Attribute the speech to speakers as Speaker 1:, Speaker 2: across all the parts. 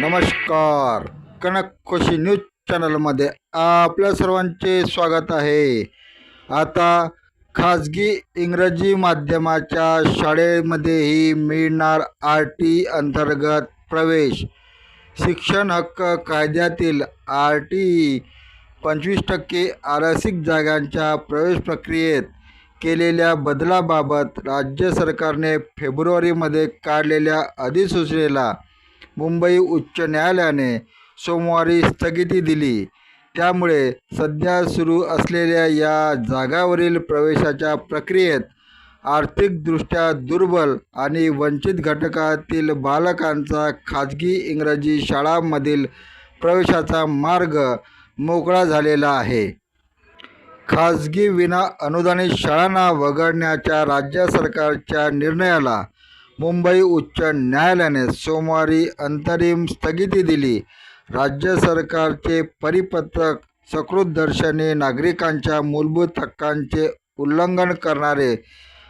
Speaker 1: नमस्कार. कनक खुशी न्यूज चॅनलमध्ये आपल्या सर्वांचे स्वागत आहे. आता खाजगी इंग्रजी माध्यमाच्या शाळेमध्येही मिळणार आर टी अंतर्गत प्रवेश. शिक्षण हक्क कायद्यातील आर टी पंचवीस टक्के आरक्षित जागांच्या प्रवेश प्रक्रियेत केलेल्या बदलाबाबत राज्य सरकारने फेब्रुवारीमध्ये काढलेल्या अधिसूचनेला मुंबई उच्च न्यायालयाने सोमवारी स्थगिती दिली. त्यामुळे सध्या सुरू असलेल्या या जागावरील प्रवेशाच्या प्रक्रियेत आर्थिकदृष्ट्या दुर्बल आणि वंचित घटकातील बालकांचा खाजगी इंग्रजी शाळांमधील प्रवेशाचा मार्ग मोकळा झालेला आहे. खाजगी विना अनुदानित शाळांना वगळण्याच्या राज्य सरकारच्या निर्णयाला मुंबई उच्च न्यायालयाने सोमवारी अंतरिम स्थगिती दिली. राज्य सरकारचे परिपत्रक सकृतदर्शनी नागरिकांच्या मूलभूत हक्कांचे उल्लंघन करणारे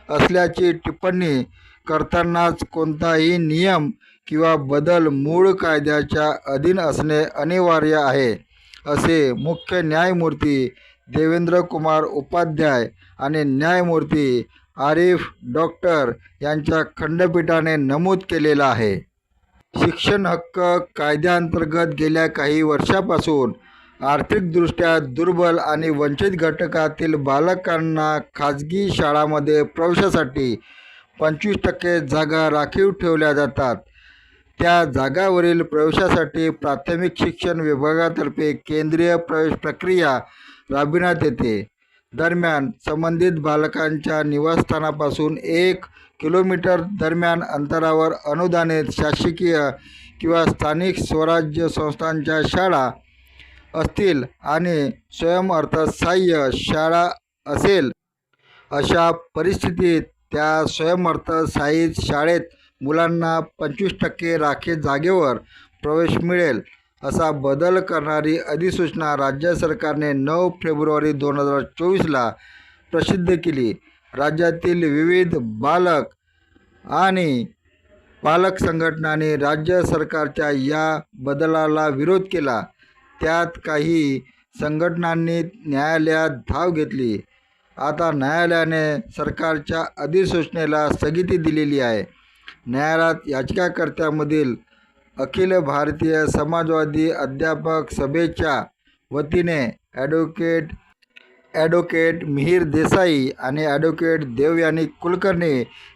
Speaker 1: असल्याची टिप्पणी करतानाच कोणताही नियम किंवा बदल मूळ कायद्याच्या अधीन असणे अनिवार्य आहे असे मुख्य न्यायमूर्ती देवेंद्र कुमार उपाध्याय आणि न्यायमूर्ती आरिफ डॉक्टर यांच्या खंडपीठाने नमूद केलेला आहे. शिक्षण हक्क कायद्याअंतर्गत गेल्या काही वर्षापासून आर्थिकदृष्ट्या दुर्बल आणि वंचित घटकातील बालकांना खाजगी शाळामध्ये प्रवेशासाठी पंचवीस टक्के जागा राखीव ठेवल्या जातात. त्या जागावरील प्रवेशासाठी प्राथमिक शिक्षण विभागातर्फे केंद्रीय प्रवेश प्रक्रिया राबविण्यात येते. दरम्यान संबंधित बालकांच्या निवासस्थानापासून एक किलोमीटर दरम्यान अंतरावर अनुदानित शासकीय किंवा स्थानिक स्वराज्य संस्थांच्या शाळा असतील आणि स्वयंअर्थसहाय्य शाळा असेल अशा परिस्थितीत त्या स्वयंअर्थसहाय्यित शाळेत मुलांना पंचवीस टक्के राखीव जागेवर प्रवेश मिळेल. असा बदल करणारी अधिसूचना राज्य सरकारने नऊ फेब्रुवारी दोन हजार चोवीसला प्रसिद्ध केली. राज्यातील विविध बालक आणि पालक संघटनांनी राज्य सरकारच्या या बदलाला विरोध केला. त्यात काही संघटनांनी न्यायालयात धाव घेतली. आता न्यायालयाने सरकारच्या अधिसूचनेला स्थगिती दिलेली आहे. न्यायालयात याचिकाकर्त्यामधील अखिल भारतीय समाजवादी अध्यापक सभेच्या वतीने ॲडव्होकेट ॲडव्होकेट मिहीर देसाई आणि ॲडव्होकेट देवयानी कुलकर्णी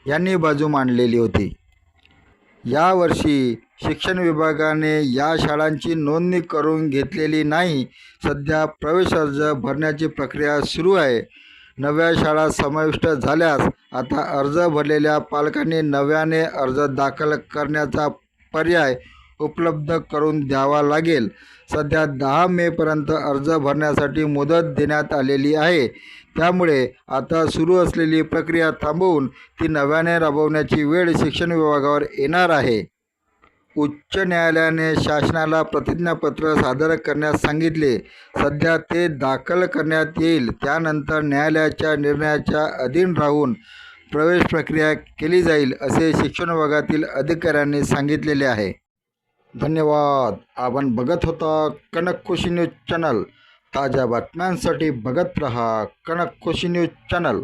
Speaker 1: यांनी बाजू मांडलेली होती. यावर्षी शिक्षण विभागाने या शाळांची नोंदणी करून घेतलेली नाही सध्या प्रवेश अर्ज भरण्याची प्रक्रिया सुरू आहे. नव्या शाळा समाविष्ट झाल्यास आता अर्ज भरलेल्या पालकांनी नव्याने अर्ज दाखल करण्याचा पर्याय उपलब्ध करून द्यावा लागेल. सध्या दहा मेपर्यंत अर्ज भरण्यासाठी मुदत देण्यात आलेली आहे. त्यामुळे आता सुरू असलेली प्रक्रिया थांबवून ती नव्याने राबवण्याची वेळ शिक्षण विभागावर येणार आहे. उच्च न्यायालयाने शासनाला प्रतिज्ञापत्र सादर करण्यास सांगितले. सध्या ते दाखल करण्यात येईल. त्यानंतर न्यायालयाच्या निर्णयाच्या अधीन राहून प्रवेश प्रक्रिया केली जाईल असे शिक्षण विभागातील अधिकाऱ्यांनी सांगितलेले आहे. धन्यवाद. आपण बघत होता कनक खुशी न्यूज चॅनल. ताज्या बातम्यांसाठी बघत रहा कनक खुशी न्यूज चॅनल.